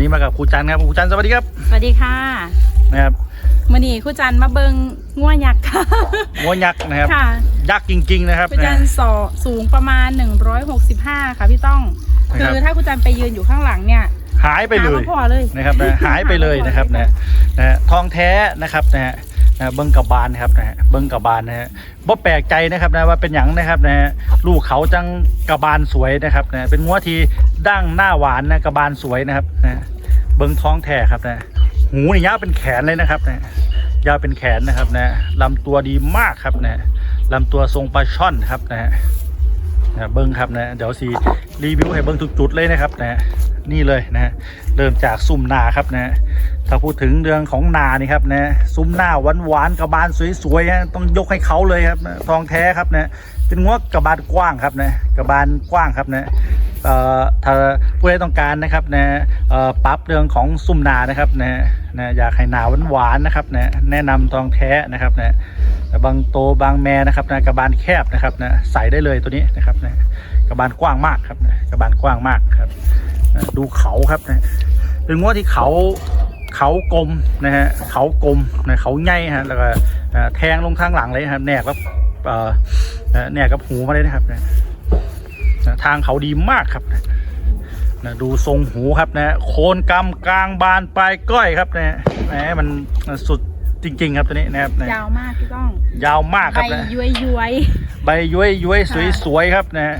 นี้มากับครูจันครับครูจันสวัสดีครับสวัสดีค่ะนะครับมื่อนี้ครูจันมาเบิงง่วยักษ์ค่ะงัวยักษ์นะครับค่ะยักษ์จริง ๆ นะครับครูจันสอสูงประมาณ 165 ค่ะพี่ต้องนะครับคือถ้าครูจันไปยืนอยู่ข้างหลังเนี่ยหายไปเลยหาบ่พอเลยนะครับนะหายไปเลยนะครับนะนะฮะทองแท้นะครับนะฮะ นะเบิ้งกับบานครับนะฮะเบิ้งกับบานนะฮะบ่แปลกใจนะครับนะว่าเป็นหยังนะครับนะฮะลูกเขาจังกระบาลสวยนะครับนะเป็นงัวที่ดั้งหน้าหวานนะกระบาลสวยนะครับนะเบิ้งท้องแท้ครับนะหูนี่ยาวเป็นแขนเลยนะครับนะยาวเป็นแขนนะครับนะลำตัวดีมากครับนะลำตัวทรงปลาช่อนครับนะฮะ นะเบิ้งครับนะเดี๋ยวสีรีวิวให้เบิ้งทุกจุดเลยนะครับนะนี่เลยนะฮะเริ่มจากซุ้มนาครับนะถ้าพูดถึงเรื่องของนานี่ครับนะซุ้มหน้าหวานหวานๆกระบาลสวยๆฮะต้องยกให้เขาเลยครับนะทองแท้ครับนะเป็นงวกกระบาลกว้างครับนะกระบาลกว้างครับนะ ถ้าผู้ใดต้องการนะครับนะปรับเรื่องของซุ้มนานะครับนะนะอยากให้หนาหวานนๆนะครับนะแนะนำทองแท้นะครับนะบางโตบางแม่นะครับนะกระบาลแคบนะครับนะใส่ได้เลยตัวนี้นะครับนะกระบาลกว้างมากครับนะกระบาลกว้างมากครับนะดูเขาครับนะเป็นงวดที่เขาเขากลมนะฮะเขากลมนะเขาใหญ่ฮะแล้วก็แทงลงข้างหลังเลยครับแนกกับเอ่อนะแนกกับหูมาเลยนะครับนะ นะทางเขาดีมากครับนะนะดูทรงหูครับนะโคนกำกลางบานปลายก้อยครับนะแหมมันสุดจริง ๆ ครับตัวนี้นะครับนะยาวมากพี่ต้อง ยาวมากคใบรับนะย้วยย้วยใบย้วยย้วยสวยค่ะสวยครับนะฮะ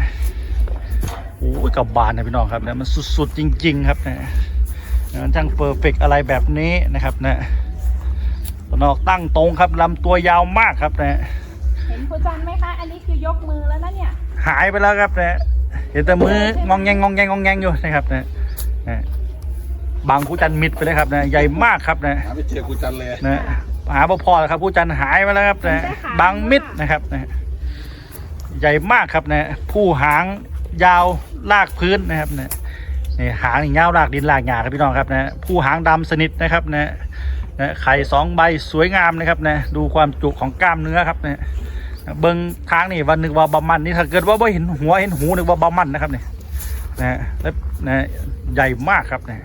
โอ้ยกับบานนะพี่น้องครับนะมันสุดๆจริง ๆ ครับนะมันช่างเพอร์เฟกอะไรแบบนี้นะครับนะตัวนอกตั้งตรงครับลำตัวยาวมากครับนะๆเห็นครูจันไหมคะ อันนี้คือยกมือแล้วนะเนี่ย หายไปแล้วครับนะ เห็นแต่มืององแงงงองแงงงองแงงอยู่นะครับนะนะบางผู้จันมิดไปเลยครับนะใหญ่มากครับนะหาไม่เจอกูจันเลยนะหาบ่พอแล้วครับผู้จันหายไปแล้วครับนะบางมิดนะครับนะใหญ่มากครับนะผู้หางยาวลากพื้นนะครับนะนี่หางนี่ยาวลากดินลากหญ้าครับพี่น้องครับนะผู้หางดำสนิทนะครับนะนะไข่สองใบสวยงามนะครับนะดูความจุของกล้ามเนื้อครับนะ เบิ้งทางนี่วันนึกว่าบามันนี่ถ้าเกิดว่าไม่เห็นหัวเห็นหูนึกว่าบามันนะครับเนี่ยนะแล้วนะใหญ่มากครับนะ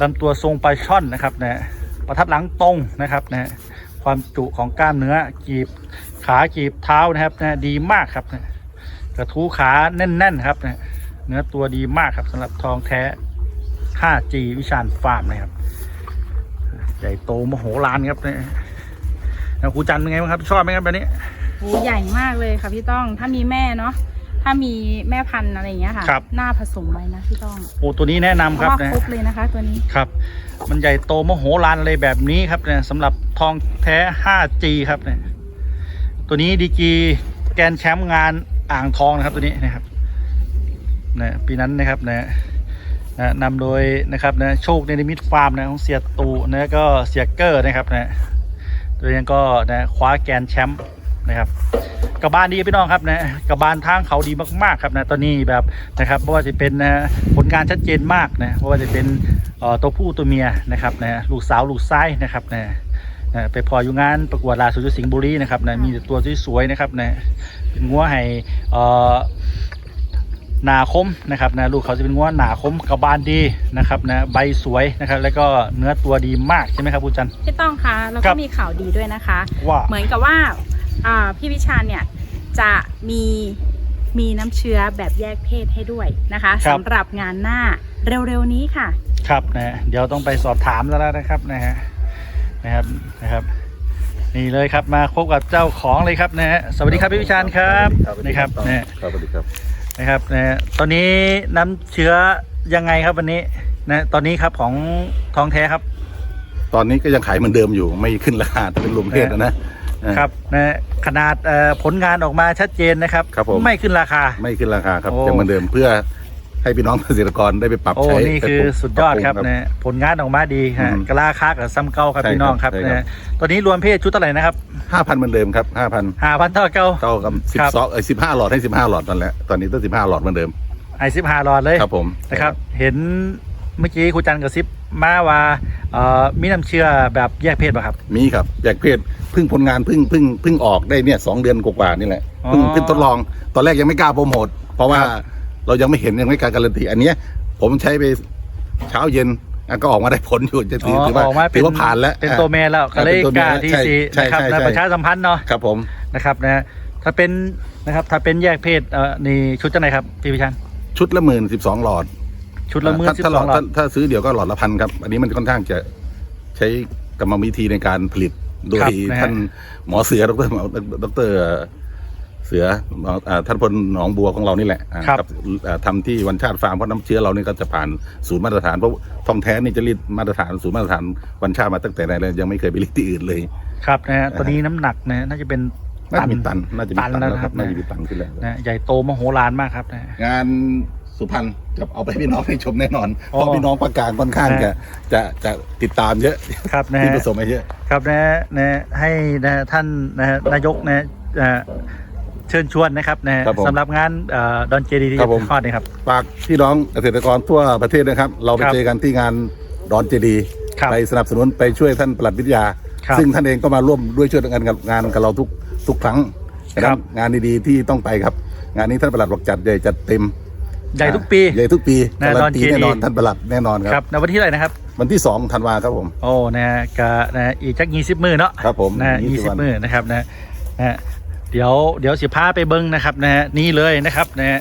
ลำตัวทรงปลาช่อนนะครับนะประทัดหลังตรงนะครับนะความจุของกล้ามเนื้อกีบขากีบเท้านะครับนะดีมากครับนะกระทู้ขาแน่น ๆ ครับนะเนื้อตัวดีมากครับสำหรับทองแท้ 5G วิชาญฟาร์มนะครับ ใหญ่โตมโหฬารครับนะ แล้วครูจันเป็นไงบ้างครับ ชอบไหมครับแบบนี้โอ้ใหญ่มากเลยค่ะพี่ต้องถ้ามีแม่เนาะถ้ามีแม่พันธุ์อะไรอย่างเงี้ยค่ะ ครับ หน้าผสมไว้นะพี่ต้องโอ้ตัวนี้แนะนำเพครับราะว่านะครบเลยนะคะ ตัวนี้ครับ มันใหญ่โตมโหฬารเลยแบบนี้ครับเนี่ยสำหรับทองแท้ 5G ครับเนี่ยตัวนี้ดีกรีแกรนด์แชมป์งานอ่างทองนะครับตัวนี้นะครับนะปีนั้นนะครับนะนะนำโดยนะครับนะโชคเนนิมิตฟาร์มนะของเสียตูนะก็เสียเกอร์นะครับนะ ตัวนี้ก็นะคว้าแกนแชมป์นะครับกระบาลดีพี่น้องครับนะกระบาลทางเขาดีมากๆครับนะตอนนี้แบบนะครับเพราะว่าจะเป็นนะผลงานชัดเจนมากนะเพราะว่าจะเป็นตัวผู้ตัวเมียนะครับนะลูกสาวลูกไส้นะครับนะนะไปพออยู่งานประกวดลาสุดสิงห์บุรีนะครับนะมีตัวสวยๆนะครับนะเป็นงัวให้อ่อ หนาคมนะครับนะลูกเขาจะเป็นงัวหนาคมกระบาลดีนะครับนะใบสวยนะครับ แล้วก็เนื้อตัวดีมากใช่ไหมครับคุณจันทร์พี่ต้องคะแล้วครัก็บมีข่าวดีด้วยนะคะ ว่าเหมือนกับว่าอ่าพี่วิชาญเนี่ยจะมีมีน้ำเชื้อแบบแยกเพศให้ด้วยนะคะสำหรับงานหน้าเร็วๆนี้ค่ะ ครับนะเดี๋ยวต้องไปสอบถามแล้วนะครับนะฮะนะครับนะครับ นี่เลยครับมาพบกับเจ้าของเลยครับนะฮะสวัสดีครับพี่วิชาญครับนะครับนะครับสวัสดีครับ นะครับนะตอนนี้น้ำเชื้อยังไงครับวันนี้นะตอนนี้ครับของทองแท้ครับ ตอนนี้ก็ยังขายเหมือนเดิมอยู่ไม่ขึ้นราคาถ้าเป็นรวมเพศนะนะเออครับนะขนาดเอ่อผลงานออกมาชัดเจนนะครับครับผมไม่ขึ้นราคาไม่ขึ้นราคาครับโอ้ยังเหมือนเดิมเพื่อ ให้พี่น้องเกษตรกรได้ไปปรับโอ้ ใช้นี่คือไปปลูกสุดยอดครับปปง นะผลงานออกมาดีฮะอืมกราคากับซ้ำเก้าครับใช่พี่น้องครับครับใช่ครับ นะตอนนี้รวมเพศชุดเท่าไหร่นะครับห้าพันเหมือนเดิมครับห้าพันห้าพันเท่าเก้า เท่ากับสิครับบสองเอ้สิบห้าหลอดให้สิบห้าหลอดตอนแล้วตอนนี้ต้องสิบห้าหลอดเหมือนเดิมไอซิบห้าหลอดเลยครับผมนะครับ เห็นเมื่อกี้ครูจันกับซิปมาว่าเอ่อมีน้ำเชื่อแบบแยกเพศป่ะครับ มีครับแยกเพศเพิ่งผลงานเพิ่งเพิ่งเพิ่งออกได้เนี่ยสองเดือนกว่าๆนี่แหละเพิ่งอ๋อเพิ่งทดลอง ตอนแรกยังไม่กล้าโปรโมทเพราะว่าครับ เรายังไม่เห็นยังไม่กล้าการันตีอันเนี้ย ผมใช้ไปเช้าเย็นอะก็ออกมาได้ผลอยู่จะถือถือว่าออกมาเป็ถืนอว่าผ่านแล้วเป็นตัวแม่แล้วก็เลยเป็นตัวกแม่ล้าแล้วที่ใช่สีใช่นะครับใช่ในใช่ประชาสัมพันธ์เนาะครับผมนะครับนะถ้าเป็นนะครับถ้าเป็นแยกเพศเอ่อนี่ชุดจังไหนครับพี่พิชันชุดละหมื่นสิบสองหลอด ชุดละหมื่นถ้าสิบถ้าสหลอองดหลอถ้าดถ้าซื้อเดี๋ยวก็หลอดละพันครับ อันนี้มันค่อนข้างจะใช้กรรมวิธีในการผลิต โดยท่านหมอเสือดรหมอดร เสือหมออ่าท่านพลหนองบัวของเรานี่แหละอ่ากับอ่าทำที่วันชาติฟาร์มเพราะน้ำเชื้อเรานี่ก็จะผ่านศูนย์มาตรฐานเพราะทองแท้นี่จะรีดมาตรฐานศูนย์มาตรฐานวันชาติมาตั้งแต่ไหนเลยยังไม่เคยไปรีดที่อื่นเลย ครับนะฮะตัวนี้น้ำหนักนะฮะน่าจะเป็นน่าจะมีตันน่าจะมีตันตันแล้วแล้วครับนะครับน่าจะมีตันขึ้นแล้วนะใหญ่โตมโหฬารมากครับนะฮะงานสุพรรณกับเอาไปพี่น้องให้ชมแน่นอนอ๋อเพราะพี่น้องประการค่อนข้างจะจะจะติดตามเยอะครับนะที่ฮะผสมมาเยอะ ครับนะฮะนะฮะให้นะฮะท่านนะฮะนายกนะฮะ เอ่อเชิญชวนนะครับนะฮะครับผมสำหรับงานดอนเจดีที่ครับผมคลอดนะครับ ฝากพี่น้องเกษตรกรทั่วประเทศนะครับ เราไปครับเจอกันที่งานดอนเจดีย์ครับไปสนับสนุนไปช่วยท่านปลัดวิทยา ครับ ซึ่งท่านเองก็มาร่วมด้วยช่วยกันกับงานกับเราทุกทุกครั้งดังครันั้บนงานดีๆที่ต้องไปครับ งานนี้ท่านปลัดบอกจัดใหญ่จัดเต็มใหญ่ทุกปี ใหญ่ทุกปีนะการันตีดอนเจดีย์แน่นอนท่านปลัดแน่นอนคครัรับบในวันที่เท่าไหร่นะครับ วันที่สองธันวาครับผม โอ้นะฮะกะนะฮะอีกจักยี่สิบมือเนาะครับผมนะฮะ20ยี่สิบวัน มือนะครับนะนะฮะ เดี๋ยวเดี๋ยวสิพาไปเบิ้งนะครับนะฮะนี่เลยนะครับนะฮะ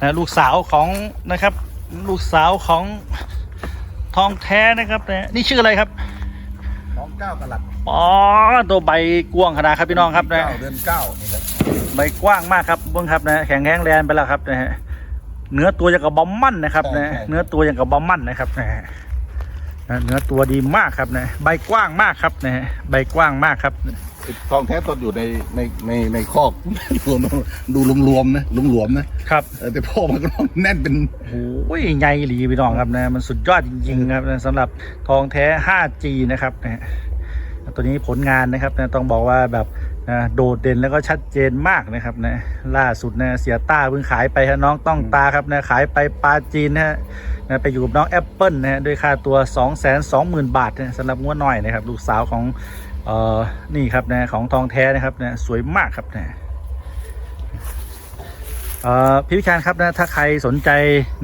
นะลูกสาวของนะครับ ลูกสาวของทองแท้นะครับนะฮะนี่ชื่ออะไรครับน้องเก้ากลัดอ๋อตัวใบกว้างขนาดครับพี่น้องครับนะเก้าเดือนเก้านี่ครับใบกว้างมากครับเบิ้งครับนะแข็งแรงแรงไปแล้วครับนะฮะเนื้อตัวอย่างกับบอมมั่นนะครับนะเนื้อตัวอย่างกับบอมมั่นนะครับนะฮะนะเนื้อตัวดีมากครับนะใบกว้างมากครับนะฮะใบกว้างมากครับ ทองแท้ตอนอยู่ในในในในคอกดูรวมๆนะรวมๆนะครับเออแต่พ่อมันก็แน่นเป็นโอ้ยใหญ่หลีพี่น้องครับนะ มันสุดยอดจริงๆครับนะสำหรับทองแท้ 5G นะครับนะฮะตัวนี้ผลงานนะครับนะต้องบอกว่าแบบนะโดดเด่นแล้วก็ชัดเจนมากนะครับนะล่าสุดนะเสียต้าเพิ่งขายไปฮะน้องต้องตาครับนะขายไปปลาจีนนะฮะนะไปอยู่กับน้องแอปเปิลนะฮะด้วยค่าตัว 2 2 0 0 0 0 บาทนะสำหรับงัวน้อยนะครับลูกสาวของ เอ่อนี่ครับนะของทองแท้นะครับนะสวยมากครับนะเอ่อพี่พิชานครับนะถ้าใครสนใจ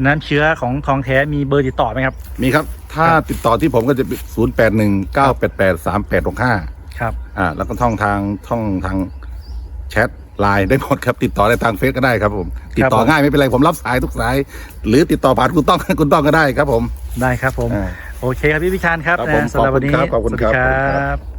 น้ำเชื้อของทองแท้มีเบอร์ติดต่อไหมครับ มีครับ ถ้าครับติดต่อที่ผมก็จะศูนย์แปดหนึ่งเก้าแปดแปดสามแปดหกห้าครับอ่าแล้วก็ท่องทางท่องทางแชทไลน์ได้หมดครับ ติดต่อได้ทางเฟซก็ได้ครับผม ติดต่อผมง่ายไม่เป็นไรผมรับสายทุกสาย หรือติดต่อผ่านคุณต้องคุณต้องก็ได้ครับผมได้ครับผมอ่าโอเคครับพี่พิชานครับครับผมนะสำหรับวันนี้ขอบคุณครับขอบคุณครับสวัสดีครับ